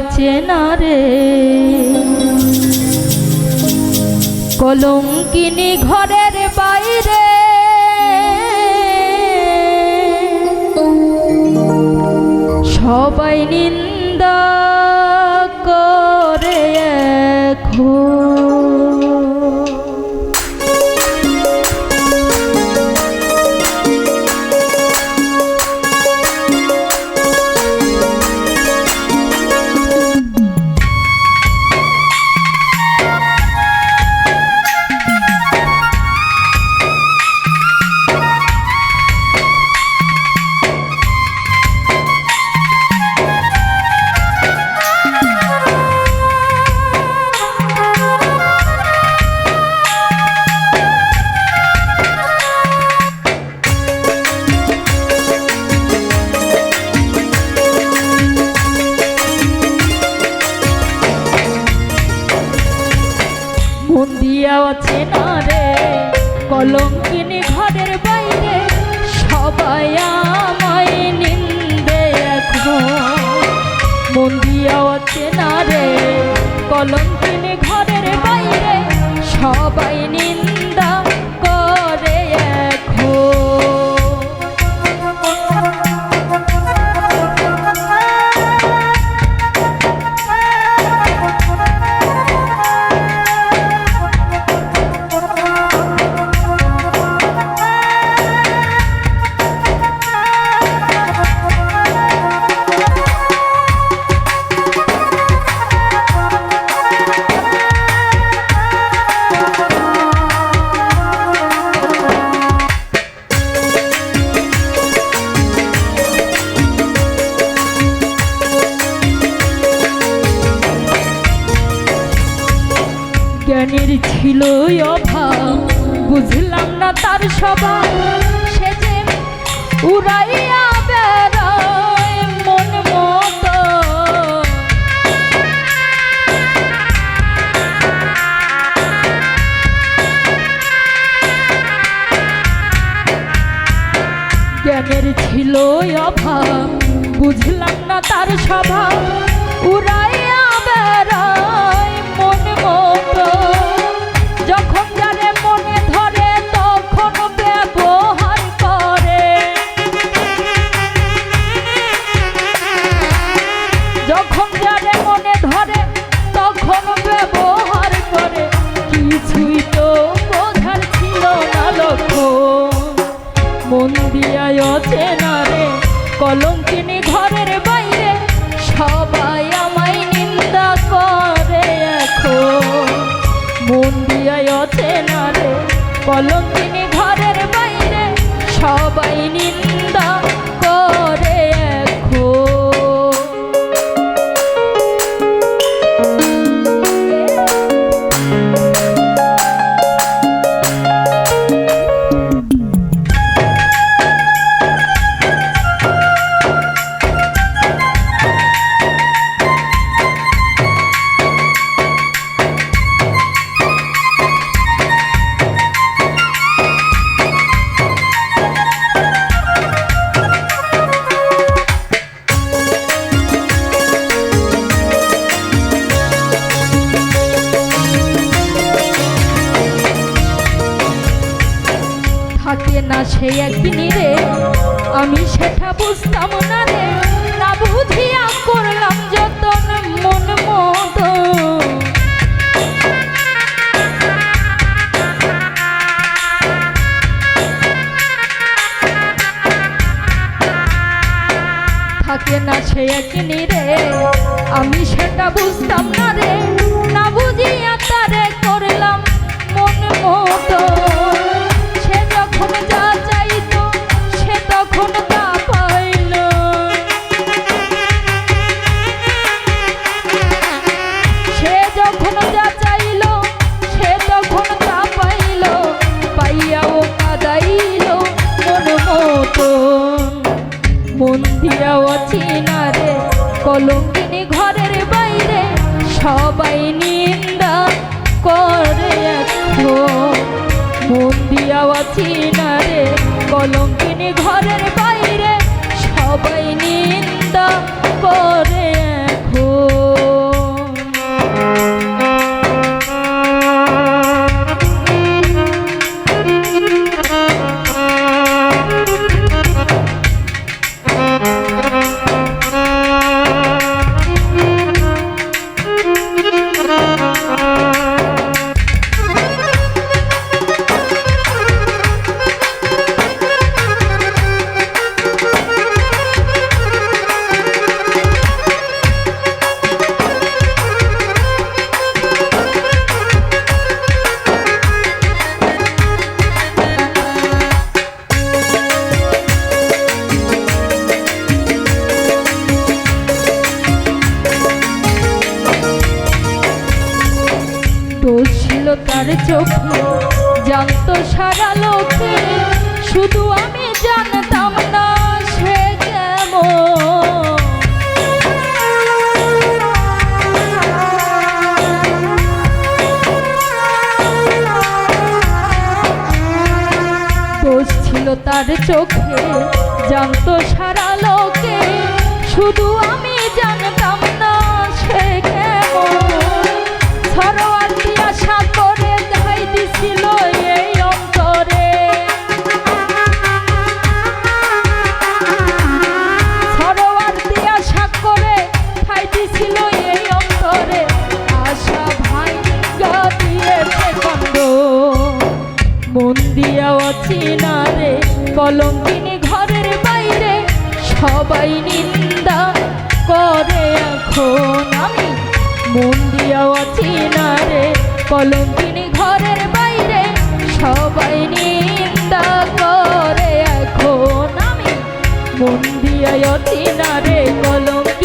অচেনা রে? ঘরের বাইরে। সবাই নিন্দা করে এখন। অচেনা রে? কলঙ্কিনী ঘরের বাইরে সবাই আমায় নিন্দে এখন। মন দিয়া অচেনা রে? কলঙ্কিনী ঘরের বাইরে সবাই নিন্দা জ্ঞানের ছিল অভাব। বুঝলাম না তার স্বভাব। সে যে উড়াইয়া বেড়ায় মন মতো। জ্ঞানের ছিল অভাব। বুঝলাম না তার স্বভাব। তখন ব্যবহার করে কিছুই তো বোঝার রে না সে একদিনই রে আমি সেটা বুঝতাম না রে। না বুঝিয়া করলাম যতন মন মতো। থাকে না সে একদিনই রে আমি সেটা বুঝতাম না রে। না বুঝিয়া তারে করলাম মন মতো। অচিনা রে কলঙ্কিনী ঘরের বাইরে সবাই নিন্দা করে এখন তার চোখে। জানতো সারা লোকে, শুধু আমি জানতাম না সে কেমন। দোষ ছিল তার চোখে, জানতো সারা লোকে, শুধু আমি কলঙ্কিনী ঘরের বাইরে সবাই নিন্দা করে। এখন আমি মন দিয়া অচিনা রে। কলঙ্কিনী ঘরের বাইরে সবাই নিন্দা করে। এখন আমি মন দিয়া অচিনা রে। কলঙ্ক